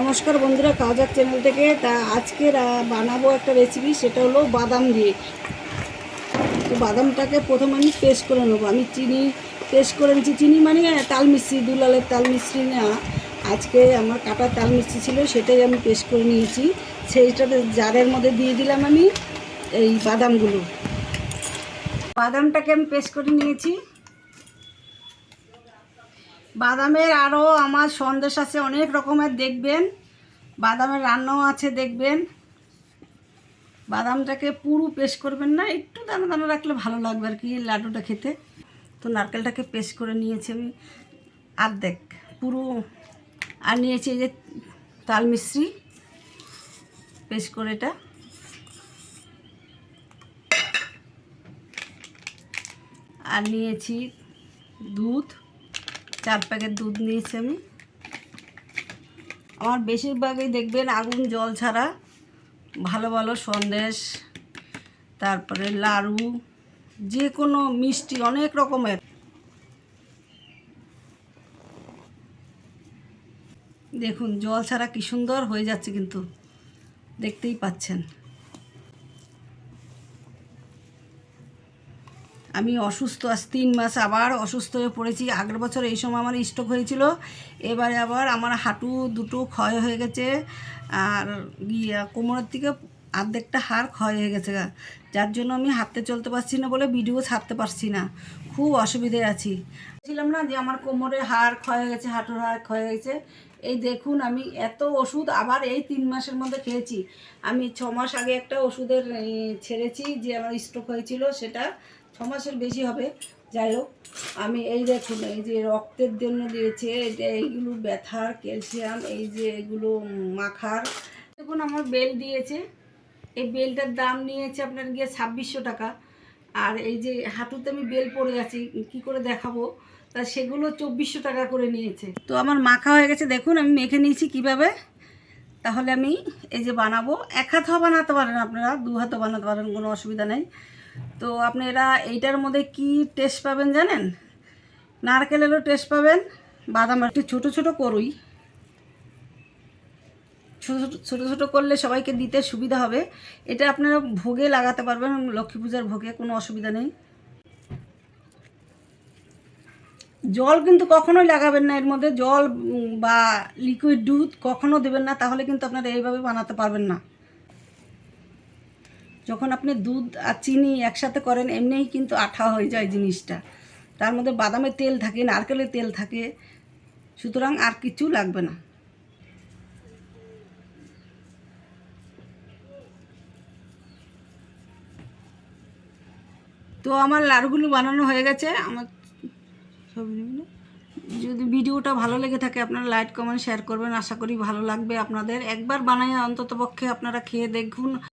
নমস্কার বন্ধুরা Kazakh channel থেকে। তা আজকে বানাবো একটা রেসিপি সেটা হলো বাদাম দিয়ে। তো বাদামটাকে প্রথমে আমি পেস্ট করে নেব। আমি চিনি পেস্ট করে নিচ্ছি চিনি মানে তাল মিশ্রি দুলালের তাল মিশ্রি না। আজকে আমার কাটা তাল মিশ্রি ছিল, সেটাই আমি পেস্ট করে নিয়েছি। সেইটাতে জারের মধ্যে দিয়ে দিলাম আমি এই বাদামগুলো। বাদামটাকে আমি পেস্ট করে নিয়েছি। বাদামের আরও আমার সন্দেশ আছে, অনেক রকমের দেখবেন। বাদামের রান্নাও আছে, দেখবেন। বাদামটাকে পুরো পেস্ট করবেন না, একটু দানা দানা রাখলে ভালো লাগবে আর কি, লাড্ডুটা খেতে। তো নারকেলটাকে পেস্ট করে নিয়েছি আমি। আর্ধেক পুরো, আর নিয়েছি এই যে তাল মিশ্রি। পেস্ট করে এটা। আর নিয়েছি দুধ। চার প্যাকেট দুধ নিয়েছি আমি। আমার বেশিরভাগই দেখবেন আগুন, জল ছাড়া। ভালো ভালো সন্দেশ, তারপরে লাড়ু যে কোনো মিষ্টি, অনেক রকমের। দেখুন, জল ছাড়া কি সুন্দর হয়ে যাচ্ছে কিন্তু। দেখতেই পাচ্ছেন। আমি অসুস্থ আজ তিন মাস আবার অসুস্থ হয়ে পড়েছি। আগের বছর এই সময় আমার স্ট্রোক হয়েছিল। এবারে আবার আমার হাঁটু দুটো ক্ষয় হয়ে গেছে। আর গিয়ে কোমরের থেকে অর্ধেকটা হাড় ক্ষয় হয়ে গেছে। যার জন্য আমি হাঁটতে চলতে পারছি না বলে ভিডিও ছাড়তে পারছি না। খুব অসুবিধায় আছি। ছিলাম না যে আমার কোমরে হাড় ক্ষয় হয়ে গেছে, হাঁটুর হাড় ক্ষয় হয়ে গেছে। এই দেখুন, আমি এত ওষুধ আবার এই তিন মাসের মধ্যে খেয়েছি। আমি ছ মাস আগে একটা ওষুধের ছেড়েছি যে আমার স্ট্রোক হয়েছিল সেটা মাসের বেশি হবে। যাই হোক, আমি এই দেখুন, এই যে রক্তের জন্য দিয়েছে যে এইগুলো ব্যথার ক্যালসিয়াম, এই যে এগুলো মাখার। দেখুন, আমার বেল দিয়েছে। এই বেলটার দাম নিয়েছে আপনার গিয়ে ছাব্বিশশো টাকা। আর এই যে হাঁটুতে আমি বেল পড়ে আছি, কি করে দেখাবো? তা সেগুলো চব্বিশশো টাকা করে নিয়েছে। তো আমার মাখা হয়ে গেছে। দেখুন, আমি মেখে নিয়েছি কীভাবে। তাহলে আমি এই যে বানাবো। এক হাতও বানাতে পারেন আপনারা, দু হাতও বানাতে পারেন, কোনো অসুবিধা নেই। তো আপনারা এইটার মধ্যে কি টেস্ট পাবেন জানেন? নারকেলেরও টেস্ট পাবেন বাদাম একটু ছোটো ছোটো করুই। ছোটো ছোটো ছোটো করলে সবাইকে দিতে সুবিধা হবে। এটা আপনারা ভোগে লাগাতে পারবেন লক্ষ্মী পূজার ভোগে কোনো অসুবিধা নেই। জল কিন্তু কখনোই লাগাবেন না এর মধ্যে। জল বা লিকুইড দুধ কখনো দেবেন না, তাহলে কিন্তু আপনারা এইভাবে বানাতে পারবেন না। যখন আপনি দুধ আর চিনি একসাথে করেন, এমনিই কিন্তু আঠা হয়ে যায় জিনিসটা। তার মধ্যে বাদামের তেল থাকে, নারকেলের তেল থাকে, সুতরাং আর কিছু লাগবে না। তো আমার লাড়ুগুলো বানানো হয়ে গেছে। আমার যদি ভিডিওটা ভালো লেগে থাকে, আপনারা লাইক, কমেন্ট, শেয়ার করবেন। আশা করি ভালো লাগবে আপনাদের। একবার বানাই অন্তত পক্ষে আপনারা খেয়ে দেখুন।